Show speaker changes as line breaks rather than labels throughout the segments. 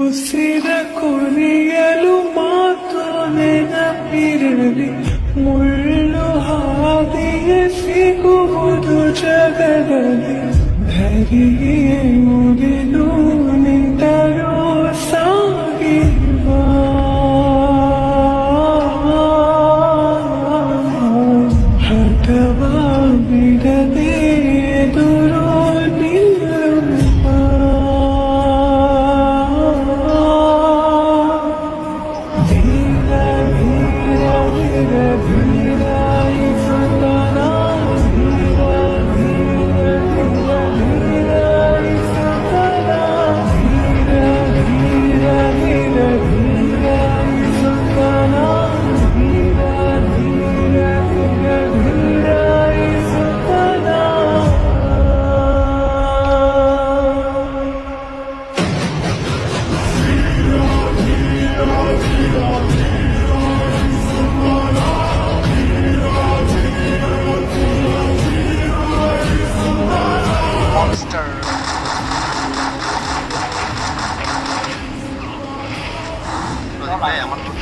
ಉಸಿರ ಕೊನೆಯಲು ಮಾತೊನೆನ ಪಿರಲಿ ಮುಳ್ಳು ಹಾದಿಯ ಸಿಗುವುದು ಜಗದಲ್ಲಿ ಧರಿಗೆ ಮುಗಿದು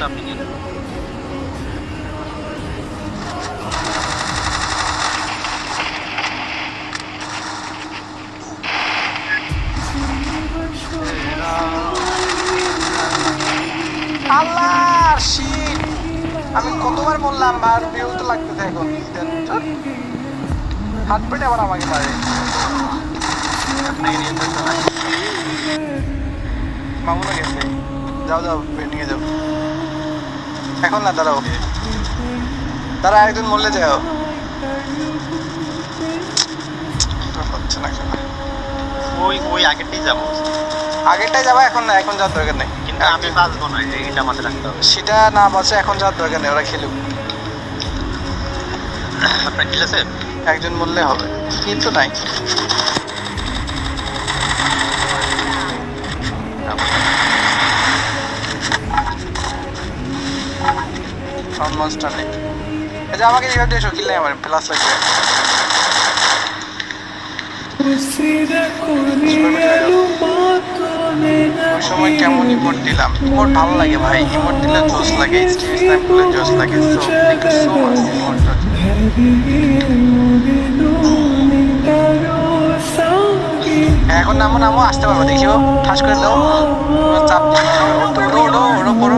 আপনি নিয়ে নেন
আল্লাহ শিট আমি কতবার বললাম আর বিউ তো লাগতেছে এখন। হাত পেটে আবার আমাকে
হয়
মামুনা গেছে। যাও যাও নিয়ে যাও। এখন না দাঁড়াও। দাঁড়া একজন মরলে যাও হচ্ছে না
ওই ওই আগেরটাই যাব।
আগেরটাই যাব এখন না এখন যাওয়ার দরকার নেই।
কিন্তু আমি বাঁচবো না এটা মাথায় রাখতে হবে।
সেটা না বাঁচে এখন যাওয়ার দরকার নেই ওরা খেলুক।
আপনার কিল আছে?
একজন বললে হবে। কিন্তু নাই। কনস্টার নেই। আচ্ছা আমাকে যেভাবে এসো কিনলে আমার প্লাস লাগবে সময় কেমন ইমোট দিলাম? ইমোট ভালো লাগে ভাই ইমোট দিলে জোস লাগে স্টিভ ইসলাম জোস লাগে সো
হ্যাঁ,
এখন নামো নামো, আসতে পারব দেখিও ঠাস করে দাও। চাপ রো রো রো
করো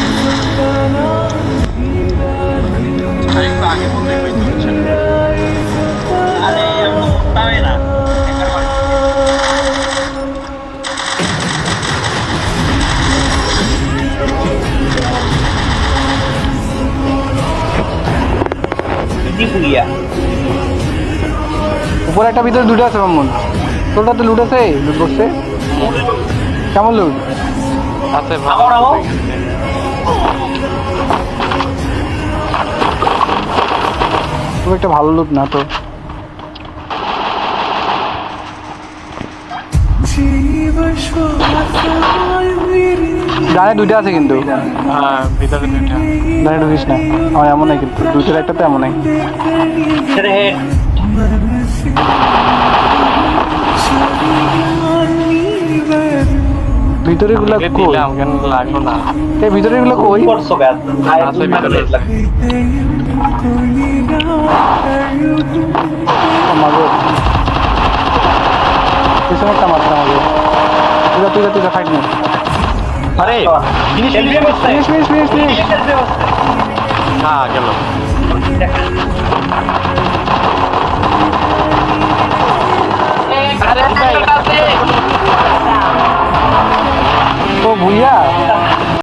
উপরে একটা ভিতরে দুটো আছে মামুন। তোরটা তো লুট আছে লুট করছে কেমন লুট আছে খুব একটা ভালো লুট না তো।
ಜೀವ
গানে দুইটা আছে কিন্তু।
হ্যাঁ ভিতরে
গানে ঢুকিস না। আমার এমন নাই কিন্তু। দুইটার একটা তো এমন নাই। ভিতরে গুলো কই?
লাগল না?
আচ্ছা, এই ভিতরে গুলো কই? পড়ছো ব্যাস।
আছে ভিতরে।
মাগো পিছনে মারতে আমাকে তুই তুই তুই
আরে finish
finish finish finish finish
হ্যাঁ গেল